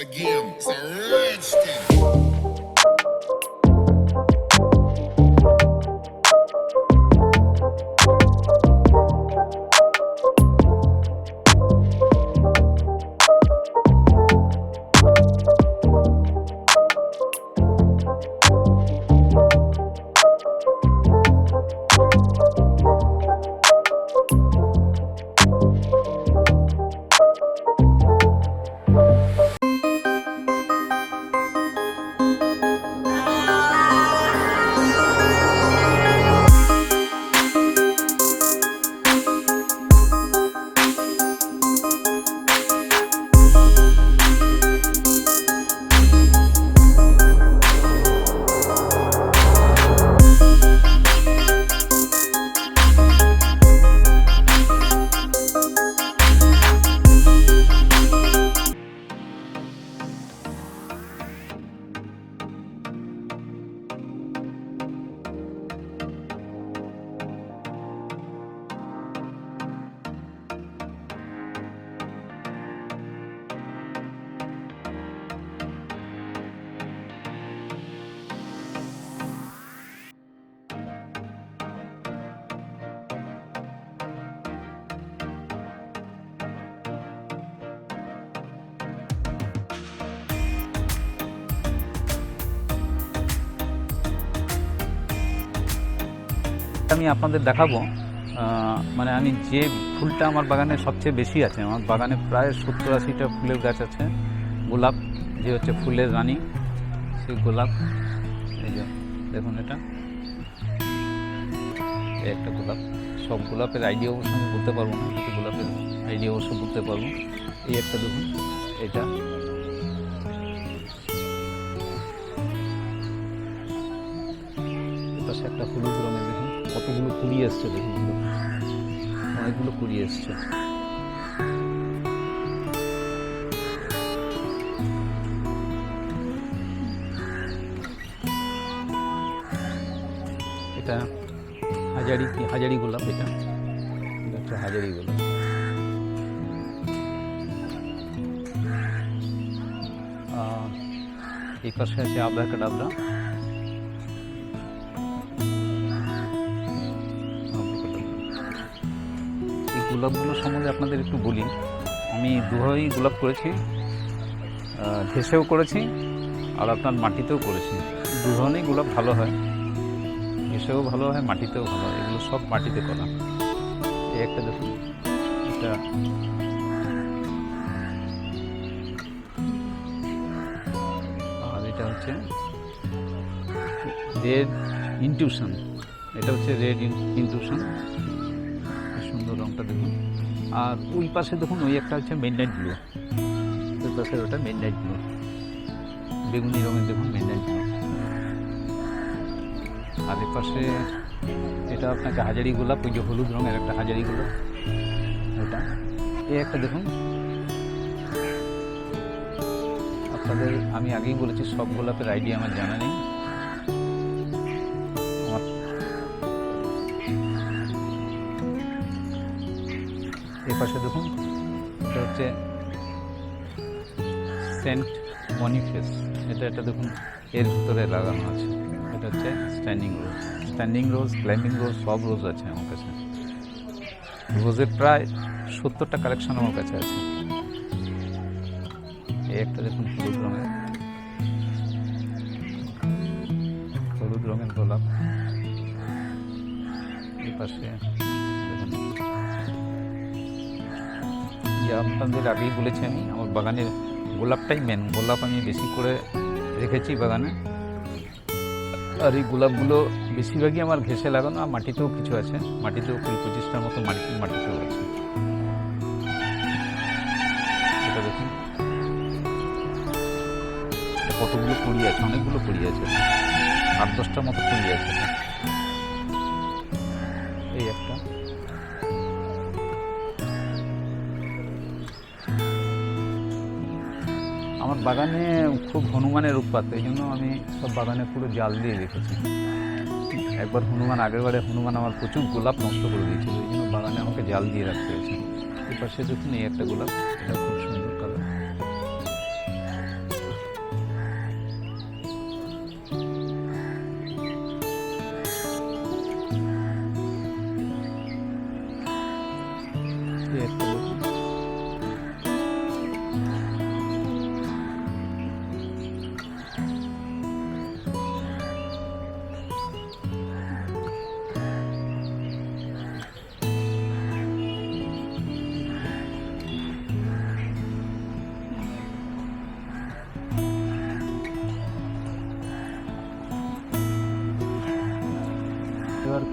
again. It's a thing. আমি আপনাদের দেখাবো। মানে আমি যে ফুলটা আমার বাগানে সবচেয়ে বেশি আছে, আমার বাগানে প্রায় সত্তর আশিটা ফুলের গাছ আছে। গোলাপ, যে হচ্ছে ফুলের রানী, সেই গোলাপ। এই যে, দেখুন এটা। এই একটা গোলাপ। সব গোলাপের আইডিয়া অবশ্য আমি বলতে পারব না গোলাপের আইডিয়া অবশ্য বলতে পারব। এই একটা দেখুন, এটা। এসছে, দেখুন অনেকগুলো কুড়ি এসছে। এটা হাজারি কি? হাজারি গোলাপ এটা। হচ্ছে হাজারি গোলাপ। এই পাশে আছে আবরা কাডাবরা গোলাপগুলো সম্বন্ধে আপনাদের একটু বলি। আমি দুভাবেই গোলাপ করেছি ঘেসেও করেছি, আর আপনার মাটিতেও করেছি। দু ধরনেরই গোলাপ ভালো হয়। ঘেসেও ভালো হয়, মাটিতেও ভালো হয়। এগুলো সব মাটিতে করা। এই একটা দেখুন, এটা আর এটা হচ্ছে রেড ইনটিউশন। এটা হচ্ছে রেড ইনটিউশন। সুন্দর রংটা দেখুন। আর ওই পাশে দেখুন, ওই একটা হচ্ছে মেডনাইট ব্লু ওই পাশে ওটা মেডনাইট ব্লু বেগুনি রঙের দেখুন মেডনাইট ব্লু আর এ পাশে এটা আপনাকে হাজারি গোলাপ, ওই যে হলুদ রঙের একটা হাজারি গোলাপ। ওটা। এই একটা দেখুন। আপনাদের, আমি আগেই বলেছি, সব গোলাপের আইডিয়া আমার জানা নেই। পাশে দেখুন, এটা হচ্ছে সেন্ট মনিফেস এটা এটা দেখুন, এর ভিতরে লাগানো আছে। এটা হচ্ছে standing rose standing rose climbing rose সব রোজ আছে আমার কাছে। রোজের প্রায় সত্তরটা কালেকশন আমার কাছে আছে। এই একটা দেখুন, হলুদ রঙের। হলুদ রঙের গোলাপ। এই পাশে যে আপনাদের আগেই বলেছি আমি, আমার বাগানের গোলাপটাই মেন গোলাপ আমি বেশি করে রেখেছি বাগানে। আর এই গোলাপগুলো বেশিরভাগই আমার ঘেসে লাগানো, আর মাটিতেও কিছু আছে। মাটিতেও কুড়ি পঁচিশটার মতো মাটি, মাটিতেও আছে। এটা দেখুন। কতগুলো কুড়ি আছে, অনেকগুলো কুড়ি আছে। আট দশটার মতো কুড়ি আছে। আমার বাগানে খুব হনুমানের উৎপাত এই জন্য আমি সব বাগানে পুরো জাল দিয়ে রেখেছি। একবার হনুমান, আগের বারে হনুমান আমার প্রচুর গোলাপ নষ্ট করে দিয়েছিল, এই জন্য বাগানে আমাকে জাল দিয়ে রাখতে হয়েছে। এপাশে পাশে দেখুন এই একটা গোলাপ, এটা খুব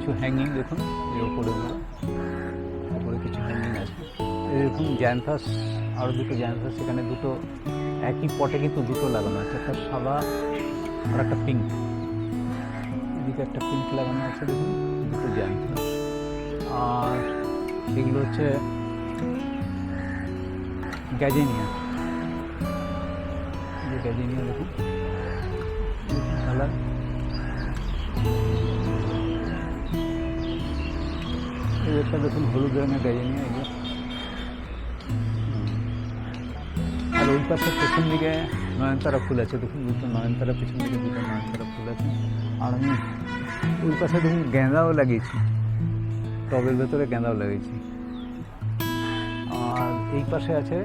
কিছু হ্যাঙ্গিং দেখুন, এর উপরে উপরে কিছু হ্যাঙ্গিং আছে। এরকম জ্যান্থাস আরও দুটো জ্যান্থাস এখানে দুটো, একই পটে কিন্তু দুটো লাগানো আছে। একটা সাদা আর একটা পিঙ্ক এদিকে একটা পিঙ্ক লাগানো আছে, দেখুন, দুটো জ্যান্থাস আর এগুলো হচ্ছে গ্যাজেনিয়া গ্যাজেনিয়া দেখুন কালার একটা দেখুন হলুদ রঙের গাইনিয়া এগুলো আর ওই পাশে পেছন দিকে নয়নতারা ফুল আছে, দেখুন দুটো নয়নতারা, পেছন দিকে দুটো নয়নতারা ফুল আছে। আর আমি ওই পাশে দেখুন গেঁদাও লাগিয়েছি, টবের ভেতরে গেঁদাও লাগিয়েছি। আর এই পাশে আছে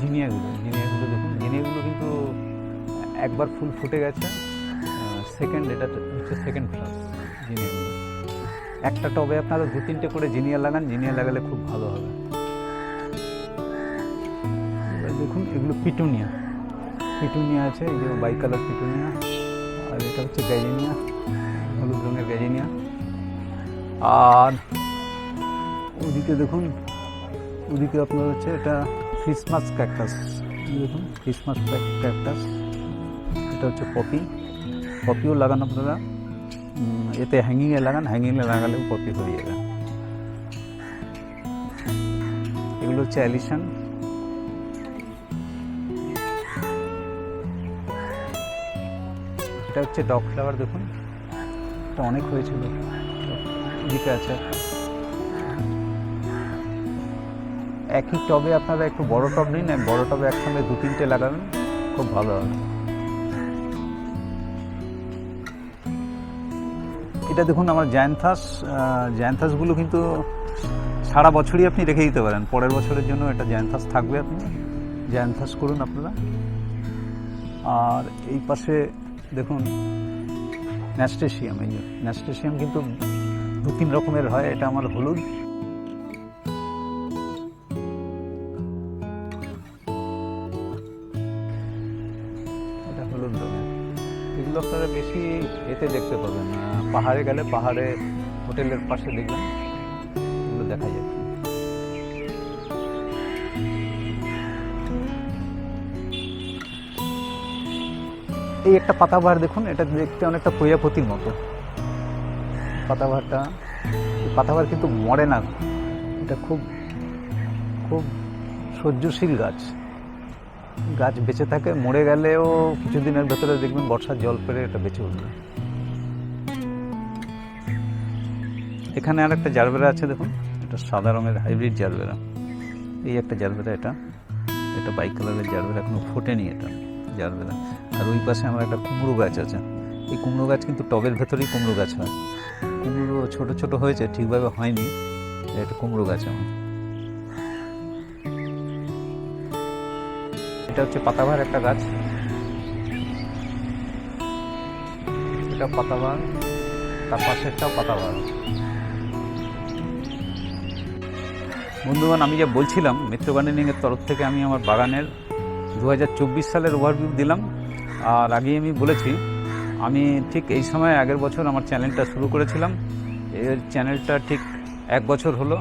জিনিয়াগুলো জিনিয়াগুলো দেখুন জিনিয়াগুলো কিন্তু একবার ফুল ফুটে গেছে সেকেন্ড এটা হচ্ছে সেকেন্ড ক্লাস জিনিয়াগুলো একটা টবে আপনারা দু তিনটে করে জিনিয়া লাগান জিনিয়া লাগালে খুব ভালো হবে। দেখুন, এগুলো পিটুনিয়া। পিটুনিয়া আছে, এই যে বাই কালার পিটুনিয়া, আর এটা হচ্ছে গ্যাজিনিয়া হলুদ রঙের গ্যাজিনিয়া আর ওদিকে দেখুন, ওদিকে আপনার হচ্ছে এটা ক্রিসমাস ক্যাকটাস দেখুন ক্রিসমাস ক্যাকটাস এটা হচ্ছে পপি। পপিও লাগান আপনারা। এতে হ্যাঙ্গিংয়ে লাগান হ্যাঙ্গিংয়ে লাগালেও কপি হয়ে যাবে এগুলো হচ্ছে অ্যালিশন। এটা হচ্ছে ডগ ফ্লাওয়ার, দেখুন। এটা অনেক হয়েছিল এদিকে আছে। একই টবে আপনারা একটু বড় টব নিন, বড় টবে একসঙ্গে দু তিনটে লাগাবেন, খুব ভালো হবে। এটা দেখুন, আমার জ্যান্থাস জ্যান্থাসগুলো কিন্তু সারা বছরই আপনি রেখে দিতে পারেন। পরের বছরের জন্য এটা জ্যান্থাস থাকবে আপনি। জ্যান্থাস করুন আপনারা। আর এই পাশে দেখুন ন্যাস্টেশিয়াম এই ন্যাস্টেশিয়াম কিন্তু দু তিন রকমের হয়। এটা আমার হলুদ। আপনারা বেশি এতে দেখতে পাবেন পাহাড়ে গেলে পাহাড়ে হোটেলের পাশে দেখবেন। এগুলো দেখা যায়। এই একটা পাতাবাহার দেখুন, এটা দেখতে অনেকটা প্রজাপতির মতো। পাতাবাহারটা পাতাবাহার কিন্তু মরে না। এটা খুব খুব সহ্যশীল গাছ। গাছ বেঁচে থাকে, মরে গেলেও কিছুদিনের ভেতরে দেখবেন বর্ষার জল পেরে এটা বেঁচে উঠবে। এখানে আর একটা জারবেরা আছে, দেখুন। এটা সাদা রঙের হাইব্রিড জারবেরা। এই একটা জারবেরা এটা। এটা বাইক কালারের জারবেরা, এখনও ফোটেনি এটা জারবেরা। আর ওই পাশে আমার একটা কুমড়ো গাছ আছে। এই কুমড়ো গাছ কিন্তু টবের ভেতরেই কুমড়ো গাছ হয়। কুমড়ো ছোট ছোট হয়েছে, ঠিকভাবে হয়নি। এটা কুমড়ো গাছ আমার। এটা হচ্ছে পাতাবাহার একটা গাছ। এটা পাতাবাহার, তার পাশেরটাও পাতাবাহার। বন্ধুগণ, আমি যা বলছিলাম, মিত্র গার্ডেনিংয়ের তরফ থেকে আমি আমার বাগানের দু হাজার চব্বিশ সালের ওভারভিউ দিলাম। আর আগেই আমি বলেছি, আমি ঠিক এই সময় আগের বছর আমার চ্যানেলটা শুরু করেছিলাম। এর চ্যানেলটা ঠিক এক বছর হলো।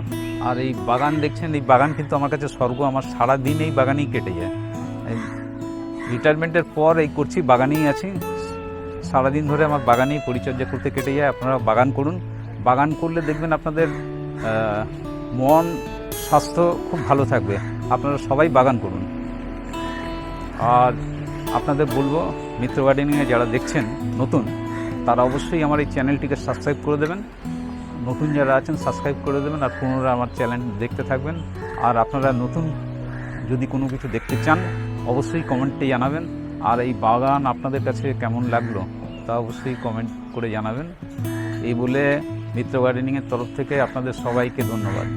আর এই বাগান দেখছেন, এই বাগান কিন্তু আমার কাছে স্বর্গ, আমার সারা দিন এই বাগানেই কেটে যায়। রিটায়ারমেন্টের পর এই করছি, বাগানেই আছি। সারাদিন ধরে আমার বাগানেই পরিচর্যা করতে কেটে যায় আপনারা বাগান করুন। বাগান করলে দেখবেন আপনাদের মন, স্বাস্থ্য খুব ভালো থাকবে। আপনারা সবাই বাগান করুন। আর আপনাদের বলব, মিত্র গার্ডেনিংয়ে যারা দেখছেন, নতুন, তারা অবশ্যই আমার এই চ্যানেলটিকে সাবস্ক্রাইব করে দেবেন। নতুন যারা আছেন, সাবস্ক্রাইব করে দেবেন। আর পুনরায় আমার চ্যানেল দেখতে থাকবেন। আর আপনারা নতুন যদি কোনো কিছু দেখতে চান অবশ্যই কমেন্টে জানাবেন। আর এই বাগান আপনাদের কাছে কেমন লাগল, তা অবশ্যই কমেন্ট করে জানাবেন। এই বলে মিত্র গার্ডেনিংয়ের তরফ থেকে আপনাদের সবাইকে ধন্যবাদ।